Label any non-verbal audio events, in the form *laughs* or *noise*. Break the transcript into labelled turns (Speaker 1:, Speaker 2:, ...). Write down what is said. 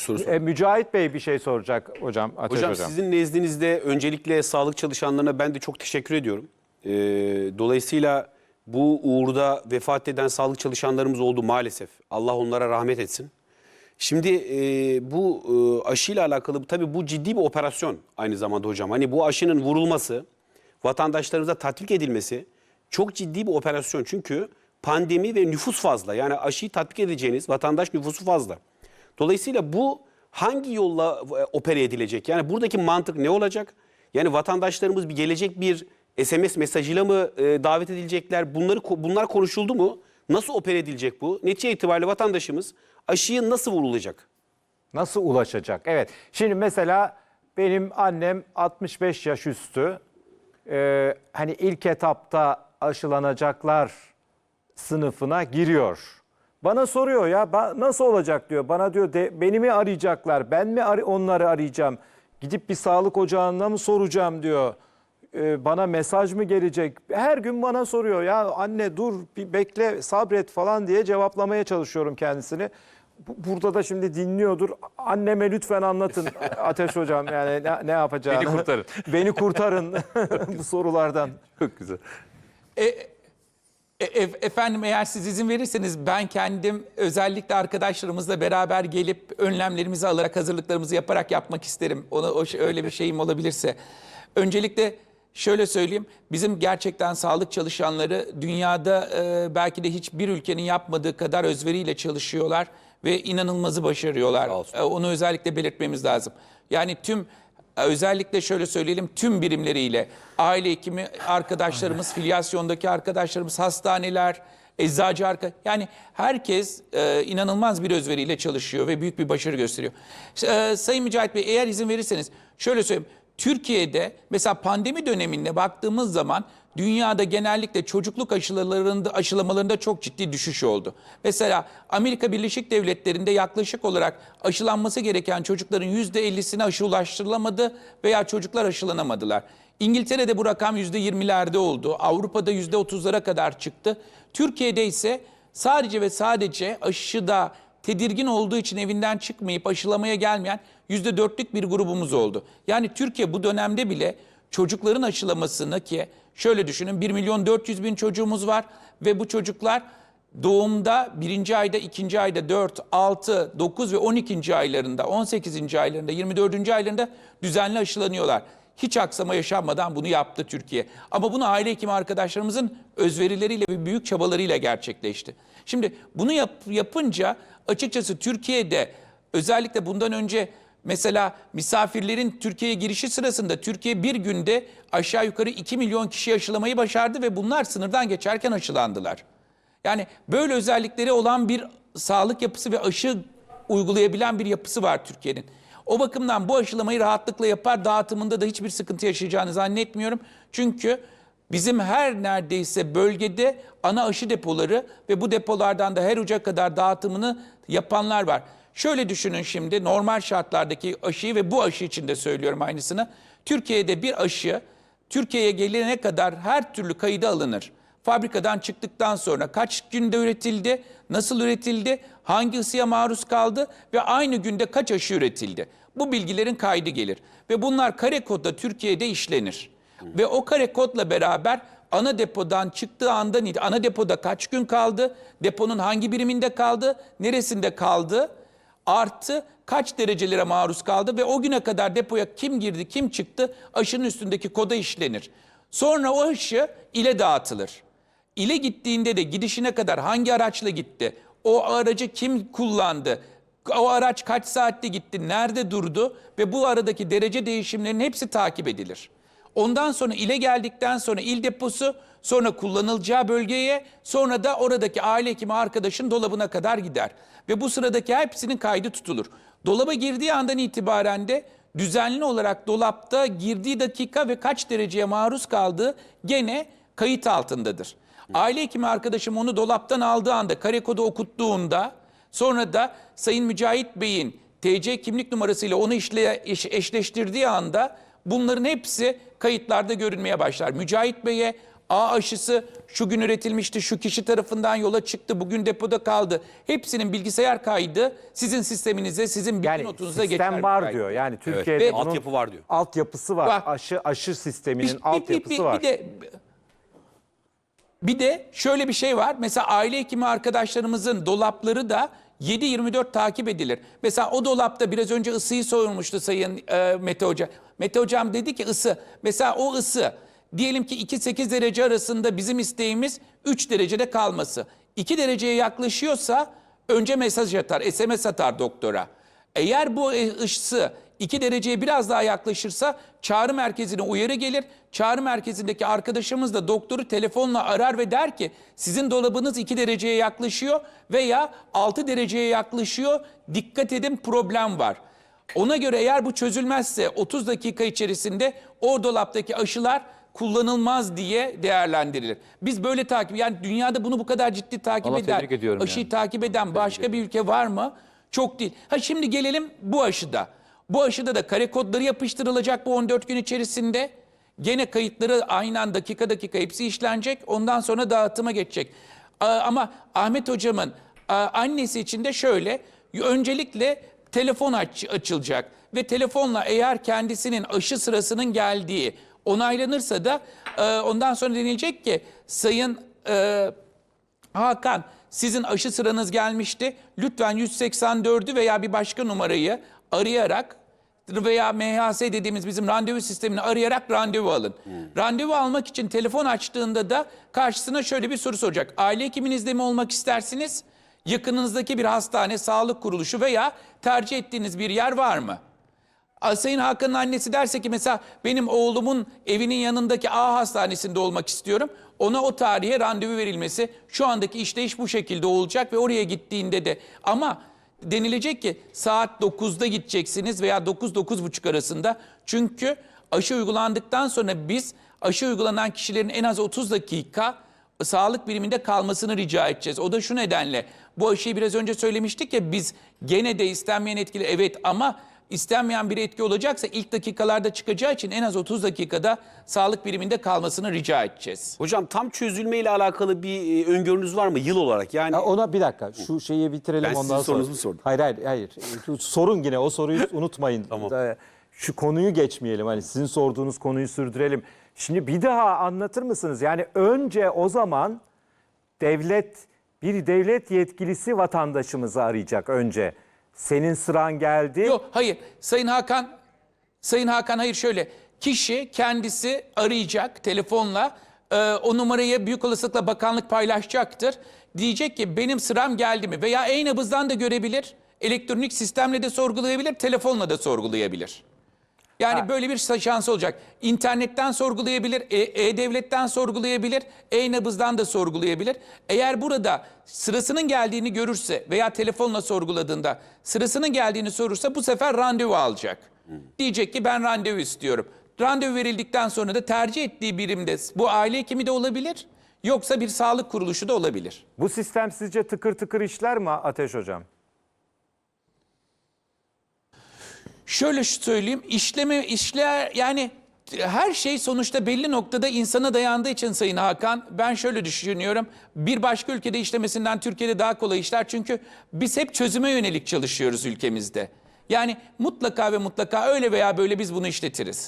Speaker 1: soru sor.
Speaker 2: E, Mücahit Bey bir şey soracak hocam. Ateş
Speaker 1: Hocam,
Speaker 2: hocam.
Speaker 1: sizin nezdinizde öncelikle sağlık çalışanlarına ben de çok teşekkür ediyorum. Ee, dolayısıyla bu uğurda vefat eden sağlık çalışanlarımız oldu maalesef. Allah onlara rahmet etsin. Şimdi e, bu e, aşıyla alakalı tabii bu ciddi bir operasyon aynı zamanda hocam. Hani bu aşının vurulması, vatandaşlarımıza tatbik edilmesi çok ciddi bir operasyon. Çünkü pandemi ve nüfus fazla. Yani aşıyı tatbik edeceğiniz vatandaş nüfusu fazla. Dolayısıyla bu hangi yolla e, opere edilecek? Yani buradaki mantık ne olacak? Yani vatandaşlarımız bir gelecek bir SMS mesajıyla mı e, davet edilecekler? Bunları bunlar konuşuldu mu? Nasıl opere edilecek bu? Netice itibariyle vatandaşımız aşıyı nasıl vurulacak?
Speaker 2: Nasıl ulaşacak? Evet. Şimdi mesela benim annem 65 yaş üstü. Ee, hani ilk etapta aşılanacaklar sınıfına giriyor. Bana soruyor ya "Ba- nasıl olacak diyor. Bana diyor de, beni mi arayacaklar? Ben mi ar- onları arayacağım? Gidip bir sağlık ocağına mı soracağım diyor. Ee, bana mesaj mı gelecek? Her gün bana soruyor ya anne dur bir bekle sabret falan diye cevaplamaya çalışıyorum kendisini. Bu- Burada da şimdi dinliyordur. Anneme lütfen anlatın *laughs* Ateş Hocam yani ne, ne yapacağını.
Speaker 3: Beni kurtarın. *laughs*
Speaker 2: Beni kurtarın *laughs* bu sorulardan.
Speaker 3: Çok güzel.
Speaker 4: E, e- e- efendim eğer siz izin verirseniz ben kendim özellikle arkadaşlarımızla beraber gelip önlemlerimizi alarak hazırlıklarımızı yaparak yapmak isterim. Onu o, öyle bir şeyim olabilirse. Öncelikle şöyle söyleyeyim. Bizim gerçekten sağlık çalışanları dünyada e, belki de hiçbir ülkenin yapmadığı kadar özveriyle çalışıyorlar ve inanılmazı başarıyorlar. E, Onu özellikle belirtmemiz lazım. Yani tüm özellikle şöyle söyleyelim tüm birimleriyle aile hekimi arkadaşlarımız, filyasyondaki arkadaşlarımız, hastaneler, eczacı arka yani herkes e, inanılmaz bir özveriyle çalışıyor ve büyük bir başarı gösteriyor. E, Sayın Mücahit Bey eğer izin verirseniz şöyle söyleyeyim. Türkiye'de mesela pandemi döneminde baktığımız zaman dünyada genellikle çocukluk aşılarında aşılamalarında çok ciddi düşüş oldu. Mesela Amerika Birleşik Devletleri'nde yaklaşık olarak aşılanması gereken çocukların %50'sine aşı ulaştırılamadı veya çocuklar aşılanamadılar. İngiltere'de bu rakam %20'lerde oldu. Avrupa'da %30'lara kadar çıktı. Türkiye'de ise sadece ve sadece aşıda tedirgin olduğu için evinden çıkmayıp aşılamaya gelmeyen yüzde dörtlük bir grubumuz oldu. Yani Türkiye bu dönemde bile çocukların aşılamasını ki şöyle düşünün 1 milyon 400 bin çocuğumuz var ve bu çocuklar doğumda birinci ayda, ikinci ayda 4, 6, 9 ve 12. aylarında, 18. aylarında, 24. aylarında düzenli aşılanıyorlar. Hiç aksama yaşanmadan bunu yaptı Türkiye. Ama bunu aile hekimi arkadaşlarımızın özverileriyle ve büyük çabalarıyla gerçekleşti. Şimdi bunu yap- yapınca açıkçası Türkiye'de özellikle bundan önce mesela misafirlerin Türkiye'ye girişi sırasında Türkiye bir günde aşağı yukarı 2 milyon kişi aşılamayı başardı ve bunlar sınırdan geçerken aşılandılar. Yani böyle özellikleri olan bir sağlık yapısı ve aşı uygulayabilen bir yapısı var Türkiye'nin. O bakımdan bu aşılamayı rahatlıkla yapar, dağıtımında da hiçbir sıkıntı yaşayacağını zannetmiyorum. Çünkü bizim her neredeyse bölgede ana aşı depoları ve bu depolardan da her uca kadar dağıtımını yapanlar var. Şöyle düşünün şimdi normal şartlardaki aşıyı ve bu aşı için de söylüyorum aynısını. Türkiye'de bir aşı Türkiye'ye gelene kadar her türlü kayıda alınır. Fabrikadan çıktıktan sonra kaç günde üretildi, nasıl üretildi, hangi ısıya maruz kaldı ve aynı günde kaç aşı üretildi. Bu bilgilerin kaydı gelir ve bunlar kare kodda Türkiye'de işlenir. Ve o kare kodla beraber ana depodan çıktığı andan ana depoda kaç gün kaldı, deponun hangi biriminde kaldı, neresinde kaldı, artı kaç derecelere maruz kaldı? Ve o güne kadar depoya kim girdi, kim çıktı? Aşının üstündeki koda işlenir. Sonra o aşı ile dağıtılır. İle gittiğinde de gidişine kadar hangi araçla gitti, o aracı kim kullandı, o araç kaç saatte gitti, nerede durdu? Ve bu aradaki derece değişimlerinin hepsi takip edilir. Ondan sonra ile geldikten sonra il deposu, sonra kullanılacağı bölgeye, sonra da oradaki aile hekimi arkadaşın dolabına kadar gider. Ve bu sıradaki hepsinin kaydı tutulur. Dolaba girdiği andan itibaren de düzenli olarak dolapta girdiği dakika ve kaç dereceye maruz kaldığı gene kayıt altındadır. Aile hekimi arkadaşım onu dolaptan aldığı anda, kare kodu okuttuğunda sonra da Sayın Mücahit Bey'in TC kimlik numarasıyla onu işle, eş- eşleştirdiği anda bunların hepsi kayıtlarda görünmeye başlar. Mücahit Bey'e A aşısı şu gün üretilmişti, şu kişi tarafından yola çıktı, bugün depoda kaldı. Hepsinin bilgisayar kaydı sizin sisteminize, sizin bilgi
Speaker 2: Yani
Speaker 4: notunuza geçer.
Speaker 2: sistem var
Speaker 4: kaydı.
Speaker 2: diyor. Yani Türkiye'de
Speaker 4: Ve-
Speaker 2: bunun
Speaker 1: Altyapı var diyor.
Speaker 2: Altyapısı var.
Speaker 4: Var.
Speaker 2: Aşı aşı sisteminin
Speaker 4: Bir- bir-
Speaker 2: altyapısı
Speaker 4: bir- bir-
Speaker 2: var.
Speaker 4: Bir de bir de şöyle bir şey var. Mesela aile hekimi arkadaşlarımızın dolapları da 7-24 takip edilir. Mesela o dolapta biraz önce ısıyı sormuştu Sayın e, Mete Hoca. Mete Hocam dedi ki ısı. Mesela o ısı diyelim ki 2-8 derece arasında bizim isteğimiz 3 derecede kalması. 2 dereceye yaklaşıyorsa önce mesaj atar, SMS atar doktora. Eğer bu e, ısı 2 dereceye biraz daha yaklaşırsa çağrı merkezine uyarı gelir. Çağrı merkezindeki arkadaşımız da doktoru telefonla arar ve der ki sizin dolabınız 2 dereceye yaklaşıyor veya 6 dereceye yaklaşıyor. Dikkat edin problem var. Ona göre eğer bu çözülmezse 30 dakika içerisinde o dolaptaki aşılar kullanılmaz diye değerlendirilir. Biz böyle takip yani dünyada bunu bu kadar ciddi takip
Speaker 2: Vallahi
Speaker 4: eden aşıyı
Speaker 2: yani.
Speaker 4: takip eden başka bir ülke var mı? Çok değil. Ha şimdi gelelim bu aşıda. Bu aşıda da kare kodları yapıştırılacak bu 14 gün içerisinde. Gene kayıtları aynen dakika dakika hepsi işlenecek. Ondan sonra dağıtıma geçecek. Ama Ahmet hocamın annesi için de şöyle. Öncelikle telefon aç, açılacak. Ve telefonla eğer kendisinin aşı sırasının geldiği onaylanırsa da ondan sonra denilecek ki sayın e, Hakan sizin aşı sıranız gelmişti. Lütfen 184'ü veya bir başka numarayı arayarak veya MHS dediğimiz bizim randevu sistemini arayarak randevu alın. Randevu almak için telefon açtığında da karşısına şöyle bir soru soracak. Aile hekiminizde mi olmak istersiniz? Yakınınızdaki bir hastane, sağlık kuruluşu veya tercih ettiğiniz bir yer var mı? Sayın Hakan'ın annesi derse ki mesela benim oğlumun evinin yanındaki A hastanesinde olmak istiyorum. Ona o tarihe randevu verilmesi şu andaki işleyiş bu şekilde olacak ve oraya gittiğinde de ama denilecek ki saat 9'da gideceksiniz veya 9-9.30 arasında. Çünkü aşı uygulandıktan sonra biz aşı uygulanan kişilerin en az 30 dakika sağlık biriminde kalmasını rica edeceğiz. O da şu nedenle bu aşıyı biraz önce söylemiştik ya biz gene de istenmeyen etkili evet ama istenmeyen bir etki olacaksa ilk dakikalarda çıkacağı için en az 30 dakikada sağlık biriminde kalmasını rica edeceğiz.
Speaker 1: Hocam tam çözülme ile alakalı bir e, öngörünüz var mı yıl olarak? Yani
Speaker 2: Ya ona bir dakika şu şeyi bitirelim
Speaker 1: Ben sizin
Speaker 2: ondan sonra.
Speaker 1: sorunuzu sordum?
Speaker 2: Hayır hayır hayır. Şu Sorun yine o soruyu unutmayın.
Speaker 1: Tamam.
Speaker 2: Şu konuyu geçmeyelim hani sizin sorduğunuz konuyu sürdürelim. Şimdi bir daha anlatır mısınız? Yani önce o zaman devlet bir devlet yetkilisi vatandaşımızı arayacak önce. Senin sıran geldi.
Speaker 4: Yok hayır Sayın Hakan Sayın Hakan hayır şöyle kişi kendisi arayacak telefonla e, o numarayı büyük olasılıkla bakanlık paylaşacaktır. Diyecek ki benim sıram geldi mi veya e-nabızdan da görebilir. Elektronik sistemle de sorgulayabilir, telefonla da sorgulayabilir. Yani
Speaker 2: Ha.
Speaker 4: böyle bir şans olacak. İnternetten sorgulayabilir, e- e-devletten sorgulayabilir, e-nabızdan da sorgulayabilir. Eğer burada sırasının geldiğini görürse veya telefonla sorguladığında sırasının geldiğini sorursa bu sefer randevu alacak. Diyecek ki ben randevu istiyorum. Randevu verildikten sonra da tercih ettiği birimde bu aile hekimi de olabilir yoksa bir sağlık kuruluşu da olabilir.
Speaker 2: Bu sistem sizce tıkır tıkır işler mi Ateş Hocam?
Speaker 4: Şöyle söyleyeyim, işleme işler yani her şey sonuçta belli noktada insana dayandığı için Sayın Hakan ben şöyle düşünüyorum. Bir başka ülkede işlemesinden Türkiye'de daha kolay işler çünkü biz hep çözüme yönelik çalışıyoruz ülkemizde. Yani mutlaka ve mutlaka öyle veya böyle biz bunu işletiriz.